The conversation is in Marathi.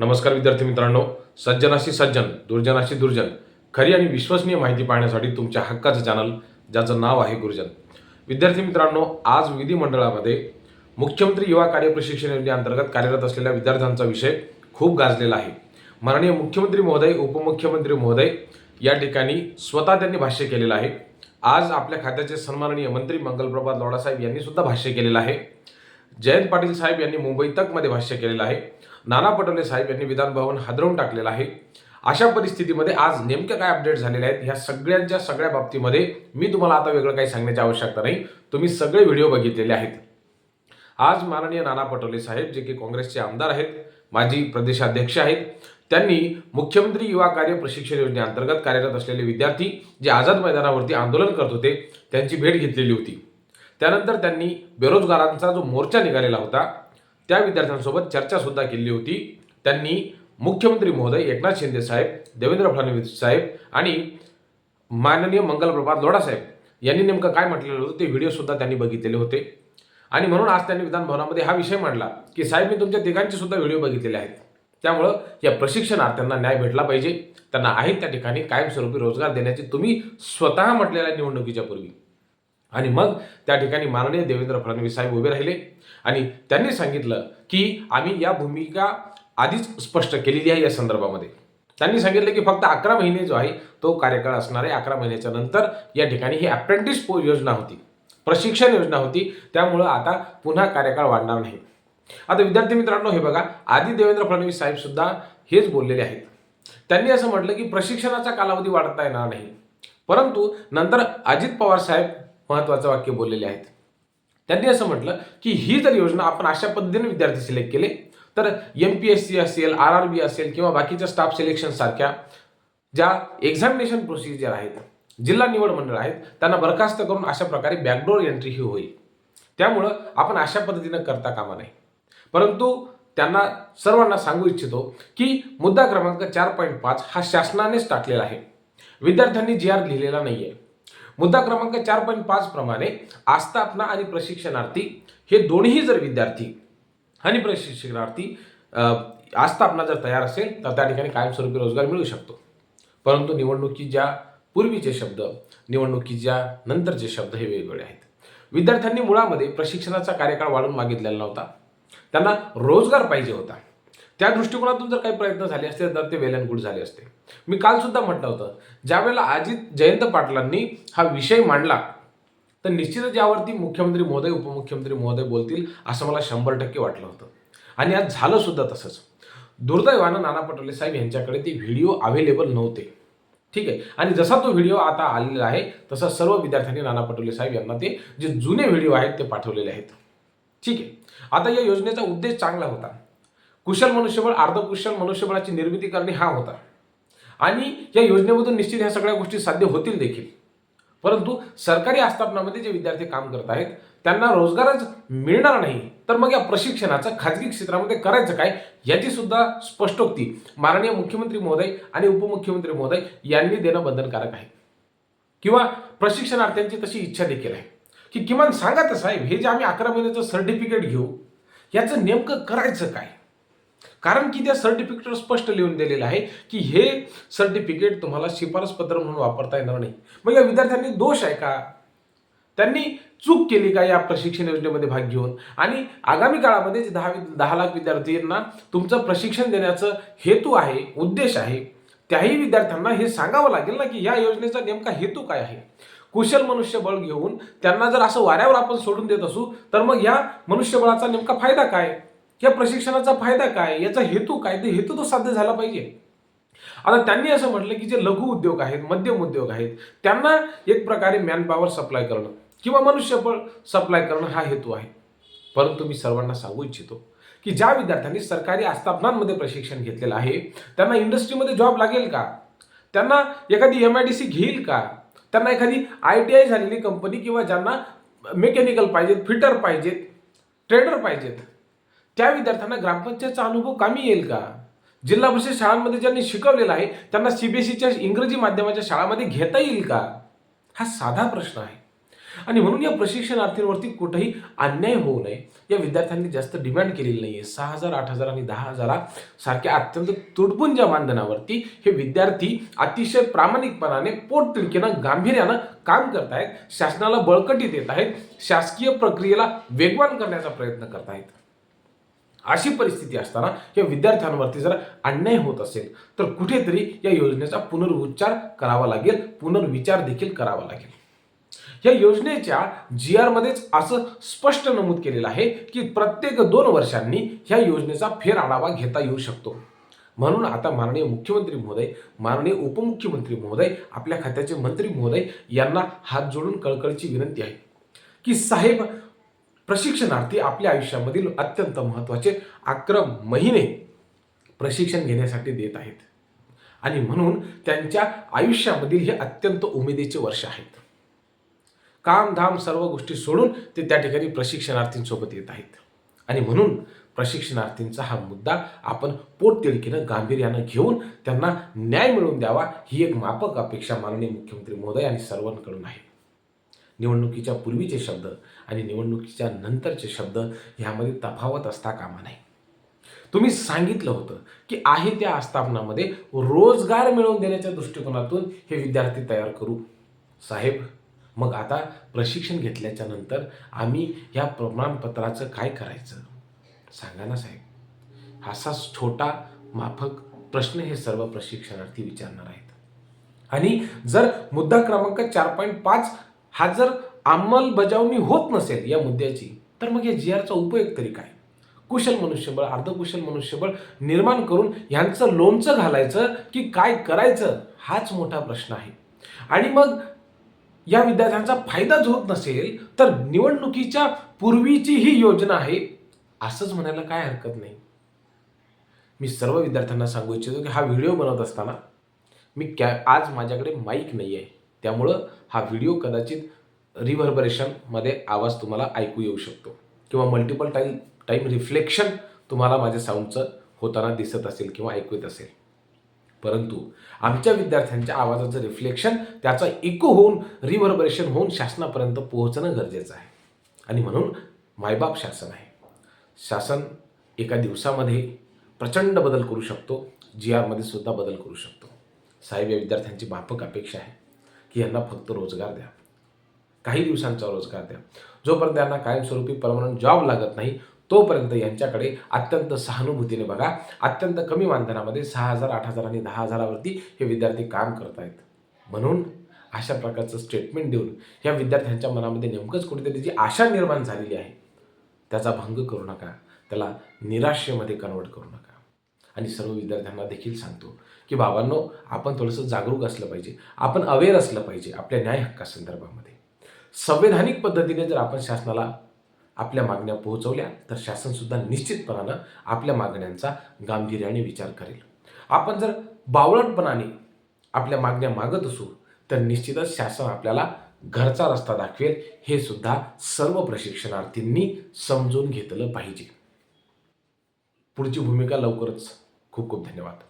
नमस्कार विद्यार्थी मित्रांनो. सज्जनाशी सज्जन दुर्जनाशी दुर्जन खरी आणि विश्वसनीय माहिती पाहण्यासाठी तुमच्या हक्काचं चॅनल ज्याचं नाव आहे गुरुजन. विद्यार्थी मित्रांनो आज विधिमंडळामध्ये मुख्यमंत्री युवा कार्य प्रशिक्षण योजनेअंतर्गत कार्यरत असलेल्या विद्यार्थ्यांचा विषय खूप गाजलेला आहे. माननीय मुख्यमंत्री महोदय उपमुख्यमंत्री महोदय या ठिकाणी स्वतः त्यांनी भाष्य केलेलं आहे. आज आपल्या खात्याचे सन्माननीय मंत्री मंगलप्रभात लोडासाहेब यांनी सुद्धा भाष्य केलेलं आहे. जयंत पाटील साहेब यांनी मुंबई तकमध्ये भाष्य केलेलं आहे. नाना पटोले साहेब यांनी विधान भवन हादरवून टाकलेलं आहे. अशा परिस्थितीमध्ये आज नेमक्या काय अपडेट झालेले आहेत ह्या सगळ्यांच्या सगळ्या बाबतीमध्ये मी तुम्हाला आता वेगळं काही सांगण्याची आवश्यकता नाही. तुम्ही सगळे व्हिडिओ बघितलेले आहेत. आज माननीय नाना पटोले साहेब जे की काँग्रेसचे आमदार आहेत माजी प्रदेशाध्यक्ष आहेत त्यांनी मुख्यमंत्री युवा कार्य प्रशिक्षण योजनेअंतर्गत कार्यरत असलेले विद्यार्थी जे आझाद मैदानावरती आंदोलन करत होते त्यांची भेट घेतलेली होती. त्यानंतर त्यांनी बेरोजगारांचा जो मोर्चा निघालेला होता त्या विद्यार्थ्यांसोबत चर्चा सुद्धा केली होती. त्यांनी मुख्यमंत्री महोदय एकनाथ शिंदे साहेब देवेंद्र फडणवीस साहेब आणि माननीय मंगलप्रभात लोढासाहेब यांनी नेमकं काय म्हटलेलं होतं ते व्हिडिओ सुद्धा त्यांनी बघितलेले होते. आणि म्हणून आज त्यांनी विधानभवनामध्ये हा विषय मांडला की साहेब मी तुमच्या तिघांचे सुद्धा व्हिडिओ बघितलेले आहेत. त्यामुळं या प्रशिक्षणार्थ्यांना न्याय भेटला पाहिजे. त्यांना आहेत त्या ठिकाणी कायमस्वरूपी रोजगार देण्याची तुम्ही स्वतः म्हटलेल्या निवडणुकीच्या पूर्वी. आणि मग त्या ठिकाणी माननीय देवेंद्र फडणवीस साहेब उभे राहिले. आणि त्यांनी सांगितलं की आम्ही या भूमिका आधीच स्पष्ट केलेली आहे या संदर्भामध्ये. त्यांनी सांगितलं की फक्त अकरा महिने जो आहे तो कार्यकाळ असणार आहे. अकरा महिन्याच्या नंतर या ठिकाणी ही अप्रेंटिस योजना होती. प्रशिक्षण योजना होती. त्यामुळं आता पुन्हा कार्यकाळ वाढणार नाही. आता विद्यार्थी मित्रांनो हे बघा आधी देवेंद्र फडणवीस साहेब सुद्धा हेच बोललेले आहेत. त्यांनी असं म्हटलं की प्रशिक्षणाचा कालावधी वाढता येणार नाही. परंतु नंतर अजित पवार साहेब महत्त्वाचं वाक्य बोललेले आहेत. त्यांनी असं म्हटलं की ही जर योजना आपण अशा पद्धतीने विद्यार्थी सिलेक्ट केले तर एम पी एस सी असेल आर आर बी असेल किंवा बाकीच्या स्टाफ सिलेक्शन सारख्या ज्या एक्झामिनेशन प्रोसिजर आहेत जिल्हा निवड मंडळ आहेत त्यांना बरखास्त करून अशा प्रकारे बॅकडोर एंट्री ही होईल. त्यामुळं आपण अशा पद्धतीनं करता कामा नाही परंतु त्यांना सर्वांना सांगू इच्छितो की मुद्दा क्रमांक चार पॉईंट पाच हा शासनानेच टाकलेला आहे. विद्यार्थ्यांनी जी आर लिहिलेला नाही आहे मुद्दा क्रमांक चार पॉईंट पाच प्रमाणे आस्थापना आणि प्रशिक्षणार्थी हे दोन्ही जर विद्यार्थी आणि प्रशिक्षणार्थी आस्थापना जर तयार असेल तर त्या ठिकाणी कायमस्वरूपी रोजगार मिळू शकतो. परंतु निवडणुकीच्या पूर्वीचे शब्द निवडणुकीच्या नंतरचे शब्द हे वेगवेगळे आहेत. विद्यार्थ्यांनी मुळामध्ये प्रशिक्षणाचा कार्यकाळ वाढवून मागितलेला नव्हता. त्यांना रोजगार पाहिजे होता. त्या दृष्टिकोनातून जर काही प्रयत्न झाले असते तर ते वेल अँड गुड झाले असते. मी काल सुद्धा म्हटलं होतं ज्यावेळेला अजित जयंत पाटलांनी हा विषय मांडला तर निश्चितच यावरती मुख्यमंत्री महोदय उपमुख्यमंत्री महोदय बोलतील असं मला शंभर टक्के वाटलं होतं. आणि आज झालं सुद्धा तसंच. दुर्दैवानं नाना पटोले साहेब यांच्याकडे ते व्हिडिओ अवेलेबल नव्हते. ठीक आहे? आणि जसा तो व्हिडिओ आता आलेला आहे तसा सर्व विद्यार्थ्यांनी नाना पटोले साहेब यांना ते जे जुने व्हिडिओ आहेत ते पाठवलेले आहेत. ठीक आहे? आता या योजनेचा उद्देश चांगला होता. कुशल मनुष्यबळ अर्धकुशल मनुष्यबळाची निर्मिती करणे हा होता. आणि या योजनेमधून निश्चित ह्या सगळ्या गोष्टी साध्य होतील देखील. परंतु सरकारी आस्थापनामध्ये जे विद्यार्थी काम करत आहेत त्यांना रोजगारच मिळणार नाही. तर मग या प्रशिक्षणाचं खाजगी क्षेत्रामध्ये करायचं काय? याची सुद्धा स्पष्टोक्ती माननीय मुख्यमंत्री महोदय आणि उपमुख्यमंत्री महोदय यांनी देणं बंधनकारक आहे. किंवा प्रशिक्षणार्थ्यांची तशी इच्छा देखील आहे. की किमान सांगा तर साहेब हे जे आम्ही अकरा महिन्याचं सर्टिफिकेट घेऊ याचं नेमकं करायचं काय? कारण की त्या सर्टिफिकेटवर स्पष्ट लिहून दिलेलं आहे की हे सर्टिफिकेट तुम्हाला शिफारस पत्र म्हणून वापरता येणार नाही. मग या विद्यार्थ्यांनी दोष आहे का? त्यांनी चूक केली का या प्रशिक्षण योजनेमध्ये भाग घेऊन? आणि आगामी काळामध्ये जे दहा दहा लाख विद्यार्थ्यांना तुमचं प्रशिक्षण देण्याचं हेतू आहे उद्देश आहे त्याही विद्यार्थ्यांना हे सांगावं लागेल ना की या योजनेचा नेमका हेतू काय आहे? कुशल मनुष्यबळ घेऊन त्यांना जर असं वाऱ्यावर आपण सोडून देत असू तर मग या मनुष्यबळाचा नेमका फायदा काय? या प्रशिक्षणाचा फायदा काय? याचा हेतू काय? ते हेतू तो साध्य झाला पाहिजे. आता त्यांनी असं म्हटलं की जे लघु उद्योग आहेत मध्यम उद्योग आहेत त्यांना एक प्रकारे मॅनपॉवर सप्लाय करणं किंवा मनुष्यबळ सप्लाय करणं हा हेतू आहे. परंतु मी सर्वांना सांगू इच्छितो की ज्या विद्यार्थ्यांनी सरकारी आस्थापनांमध्ये प्रशिक्षण घेतलेलं आहे त्यांना इंडस्ट्रीमध्ये जॉब लागेल का? त्यांना एखादी एम आय डी सी घेईल का? त्यांना एखादी आय टी आय झालेली कंपनी किंवा ज्यांना मेकॅनिकल पाहिजेत फिटर पाहिजेत ट्रेडर पाहिजेत त्या विद्यार्थ्यांना ग्रामपंचायतचा अनुभव कामी येईल का? जिल्हा परिषद शाळांमध्ये ज्यांनी शिकवलेलं आहे त्यांना सीबीएसईच्या इंग्रजी माध्यमाच्या शाळामध्ये घेता येईल का? हा साधा प्रश्न आहे. आणि म्हणून या प्रशिक्षणार्थींवरती कुठेही अन्याय होऊ नये. या विद्यार्थ्यांनी जास्त डिमांड केलेली नाही आहे सहा हजार आठ हजार आणि दहा हजारा सारख्या अत्यंत तुटपुंज्या मानधनावरती हे विद्यार्थी अतिशय प्रामाणिकपणाने पोटतिडकीनं गांभीर्यानं काम करतायत शासनाला बळकटी देत आहेत शासकीय प्रक्रियेला वेगवान करण्याचा प्रयत्न करतायत. अशी परिस्थिती असताना या विद्यार्थ्यांवरती जर अन्याय होत असेल तर कुठेतरी या योजनेचा पुनरुच्चार करावा लागेल पुनर्विचार देखील करावा लागेल. या योजनेच्या जी आरमध्येच असं स्पष्ट नमूद केलेलं आहे की प्रत्येक दोन वर्षांनी ह्या योजनेचा फेर आढावा घेता येऊ शकतो. म्हणून आता माननीय मुख्यमंत्री महोदय माननीय उपमुख्यमंत्री महोदय आपल्या खात्याचे मंत्री महोदय यांना हात जोडून कळकळीची विनंती आहे की साहेब प्रशिक्षणार्थी आपल्या आयुष्यामधील अत्यंत महत्त्वाचे अकरा महिने प्रशिक्षण घेण्यासाठी देत आहेत. आणि म्हणून त्यांच्या आयुष्यामधील हे अत्यंत उमेदीचे वर्ष आहेत. काम धाम सर्व गोष्टी सोडून ते त्या ठिकाणी प्रशिक्षणार्थींसोबत येत आहेत. आणि म्हणून प्रशिक्षणार्थींचा हा मुद्दा आपण पोटतिडकीनं गांभीर्यानं घेऊन त्यांना न्याय मिळवून द्यावा ही एक मापक अपेक्षा माननीय मुख्यमंत्री महोदय आणि सर्वांकडून आहे. निवडणुकीच्या पूर्वीचे शब्द आणि निवडणुकीच्या नंतरचे शब्द ह्यामध्ये तफावत असता कामा नाही तुम्ही सांगितलं होतं की आहे त्या आस्थापनामध्ये रोजगार मिळवून देण्याच्या दृष्टिकोनातून हे विद्यार्थी तयार करू. साहेब मग आता प्रशिक्षण घेतल्याच्या नंतर आम्ही या प्रमाणपत्राचं काय करायचं? सांगा ना साहेब. असा छोटा माफक प्रश्न हे सर्व प्रशिक्षणार्थी विचारणार आहेत. आणि जर मुद्दा क्रमांक चार पॉईंट पाच हा जर अंमलबजावणी होत नसेल या मुद्द्याची तर मग या जी आरचा उपयोग तरी काय? कुशल मनुष्यबळ अर्धकुशल मनुष्यबळ निर्माण करून ह्यांचं लोणचं घालायचं की काय करायचं हाच मोठा प्रश्न आहे. आणि मग या विद्यार्थ्यांचा फायदाच होत नसेल तर निवडणुकीच्या पूर्वीची ही योजना आहे असंच म्हणायला काय हरकत नाही. मी सर्व विद्यार्थ्यांना सांगू इच्छितो की हा व्हिडिओ बनवत असताना मी कॅ आज माझ्याकडे माईक नाही आहे त्यामुळं हा व्हिडिओ कदाचित रिव्हर्बरेशनमध्ये आवाज तुम्हाला ऐकू येऊ शकतो. किंवा मल्टिपल टाईम टाईम रिफ्लेक्शन तुम्हाला माझ्या साऊंडचं होताना दिसत असेल किंवा ऐकू येत असेल. परंतु आमच्या विद्यार्थ्यांच्या आवाजाचं रिफ्लेक्शन त्याचा इको होऊन रिव्हर्बरेशन होऊन शासनापर्यंत पोहोचणं गरजेचं आहे. आणि म्हणून मायबाप शासन आहे. शासन एका दिवसामध्ये प्रचंड बदल करू शकतो जी आरमध्ये सुद्धा बदल करू शकतो. साहेब या विद्यार्थ्यांची माफक अपेक्षा आहे. की यांना फक्त रोजगार द्या. काही दिवसांचा रोजगार द्या. जोपर्यंत यांना कायमस्वरूपी परमनंट जॉब लागत नाही तोपर्यंत यांच्याकडे अत्यंत सहानुभूतीने बघा अत्यंत कमी मानधनामध्ये सहा हजार आठ हजार आणि दहा हजारावरती हे विद्यार्थी काम करत आहेत म्हणून अशा प्रकारचं स्टेटमेंट देऊन या विद्यार्थ्यांच्या मनामध्ये नेमकंच कुठेतरी जी आशा निर्माण झालेली आहे. त्याचा भंग करू नका. त्याला निराशेमध्ये कन्वर्ट करू नका. आणि सर्व विद्यार्थ्यांना देखील सांगतो की बाबांनो आपण थोडंसं जागरूक असलं पाहिजे. आपण अवेअर असलं पाहिजे आपल्या न्याय हक्कासंदर्भामध्ये. संवैधानिक पद्धतीने जर आपण शासनाला आपल्या मागण्या पोहोचवल्या तर शासनसुद्धा निश्चितपणानं आपल्या मागण्यांचा गांभीर्याने विचार करेल. आपण जर बावळटपणाने आपल्या मागण्या मागत असू तर निश्चितच शासन आपल्याला घरचा रस्ता दाखवेल हे सुद्धा सर्व प्रशिक्षणार्थींनी समजून घेतलं पाहिजे. पुढची भूमिका लवकरच खूप खूप धन्यवाद.